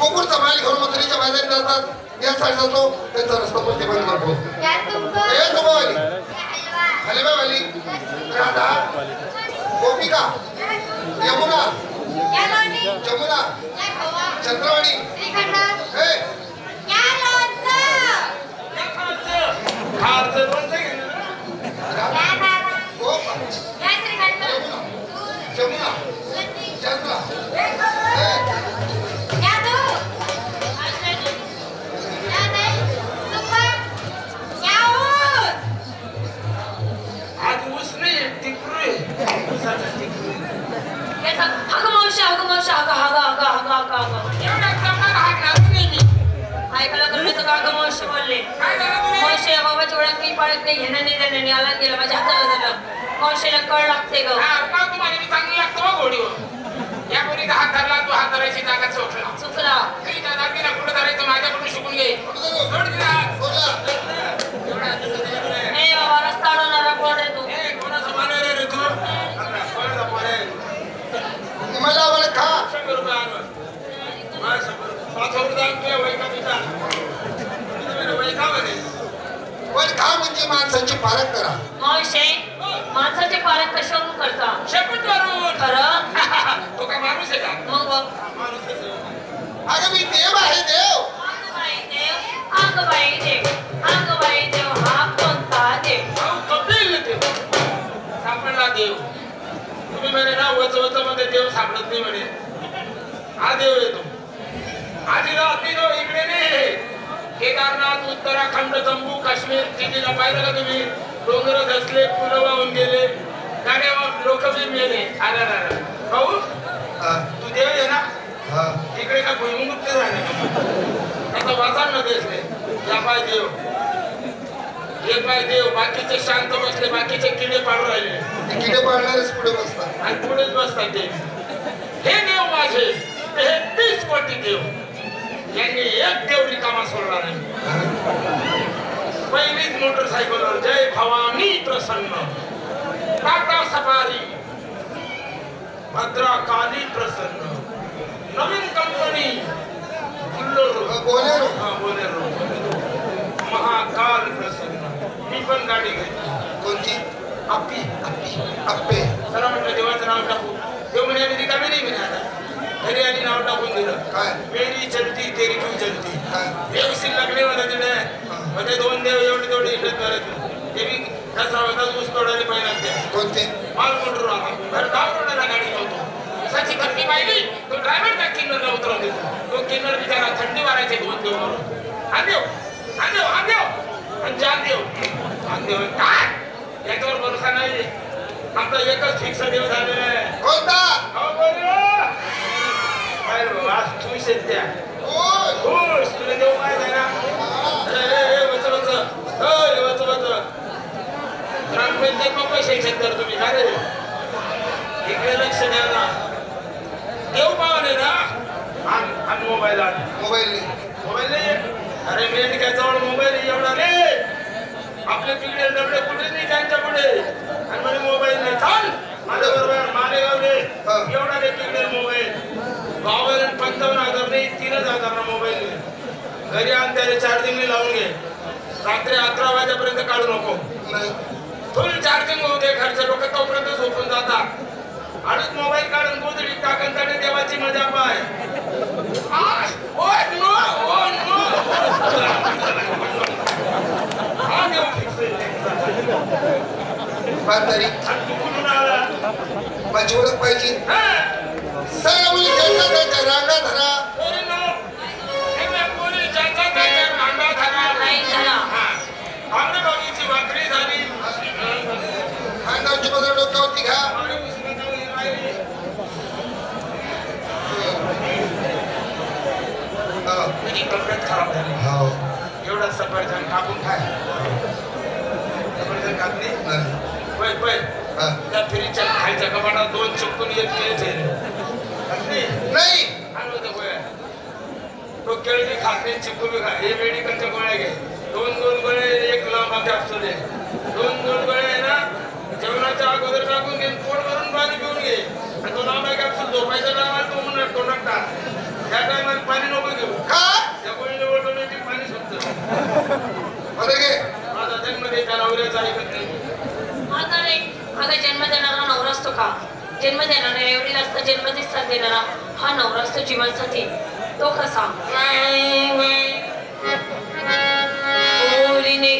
कुकुरचा माल घेऊन मथुरीच्या मैदानी जातात यासाठी जातो त्यांचा रस्ता बंद करतो क्या तुमको ए तुम्हारी क्या हलवा. हलवा वाली. राधा गोपिका यमुना जमुना चंद्रवाणी. हे आहे ऊसाचं टिकरू आहे. अगं मावशी अगं मावशी अगं अगं अगं अगं अगं अगं एवढा चांगला हात लागत नाही मी ऐकायला कमी तर अगं मावशी बोलले काय झालं तुम्ही मावशी या बाबाची ओळख मी पाळत नाही घेणं नाही देणं नाही आला गेला माझ्या हाताला झालं मावशीला कळ लागते ग हा, का तुम्हाला मी चांगलं लागतं बा घोडीवर या पोरीचा हात धरला तू हात धरायची जागा चोखला चुकला खा म्हणजे माणसाची पारख करा. मावशी माणसाचे पालक कशावरून करता? शेपूट मारून. खरं? तो काय माणूस आहे का? मग. अगं मी देव आहे देव. देव अंगबाई देव हा कोणता देव? अहो, कपिल देव. सापडला देव. तुम्ही म्हणे ना वच वच मध्ये देव सापडत नाही म्हणे. हा देव येतो रात्री तो इकडे नाही केदारनाथ उत्तराखंड जम्मू काश्मीर तिथीला पाहिलं का तुम्ही? डोंगर धसले पुलं वाहून गेले. गाड्या लोक बी मेले. अरे. भाऊ तू देव आहे ना. हा. इकडे का भुईमुक्त झाले आता वाचाल न दिसले या पाय देव. एक पाय देव. बाकीचे शांत बसले. बाकीचे किडे पाडून राहिले. ते किडे पाळणारेच पुढे बसतात. आणि पुढेच बसतात ते. हे देव माझे. हे तीस कोटी देव. यांनी एक देव रिकामा सोडला नाही. पहिलीच मोटरसायकलवर जय भवानी प्रसन्न. टाटा सफारी. भद्रा काली प्रसन्न. नवीन कंपनी. बोलेरो. हा, बोलेरो. महाकाल प्रसन्न. मी पण गाडी घेतली. कोणती? आपी. अप्पी अप्पे चला म्हटलं देवाचं नाव टाकू देव म्हणे आम्ही रिकामी नाही म्हणे आता घरी आली नाव टाकून दिलं काय मेरी चलती तेरी क्यों चलती? काय? देवशील लागले मला तिने म्हणजे दोन देव एवढे तेवढे हिंडत करायचे ते बी कसा होता ऊस तोडायला पाहिजे कोणते माल मोटर बरं गाव रोडाला गाडी लावतो ऊसाची खर्ची पाहिली तो। ड्रायव्हर त्या किन्नरला उतरवून देतो तो किन्नर बिचारा थंडी वारायचे दोन देव मारून आणदेव आणदेव आणदेव आणि जान देव आणदेव काय याच्यावर भरोसा नाही आमचा एकच फिक्स देव झालेला आहे कोणता अहो, बरं. काय रे बाबा, आज खुश, तुला देव माहीत ना? ग्रामपंचायत मग पैसे तुम्ही काय रे इकडे लक्ष द्या ना पावले ना आण मोबाईल आण मोबाईल मोबाईल नाही मेन काय जवळ मोबाईल एवढा रे आपले पिकडे डबडे कुठे नाही त्यांच्या पुढे आणि म्हणे मोबाईल नाही चाल माझ्या बरोबर मालेगावले हा. एवढा रे पिकडे मोबाईल बावन्न पंचावन्न तीनच हजार मोबाईल घरी आण त्याने चार्जिंग लावून घे. रात्री अकरा वाजेपर्यंत काढू नको. फुल चार्जिंग होऊ दे घरच्या लोक तोपर्यंत झोपून जातात. आणच मोबाईल काढून गोदडी टाकन त्याने देवाची मजा पाय. आणि? माझी ओळख पाहिजे. रांगा धरा. डोक्यावरती घ्या. हा. तुझी तब्येत खराब झाली. हो. एवढा सफरचंद कापून खाय. सफरचंद कापली नाही. पै पै. त्या कपाटात दोन चिपकून नाही? तो केळ खात चिपकून खा हे मेडिकलच्या गोळ्या घे. दोन दोन गोळे एक लांबा आहे दोन दोन गोळे त्याला अगोदर टाकून घेईन पोट भरून पाणी पिऊन घे. आहे तो. म्हणून त्या टायमात पाणी नको घेऊ. का? त्या कोणी जवळ पाणी माझा जन्म देता नवऱ्याचा ऐकत नाही माझा जन्म देणारा नवरा असतो का? जन्म देणारा एवढी असता जन्म दिसतात देणारा. हा नवरा असतो तो कसा? ओरीने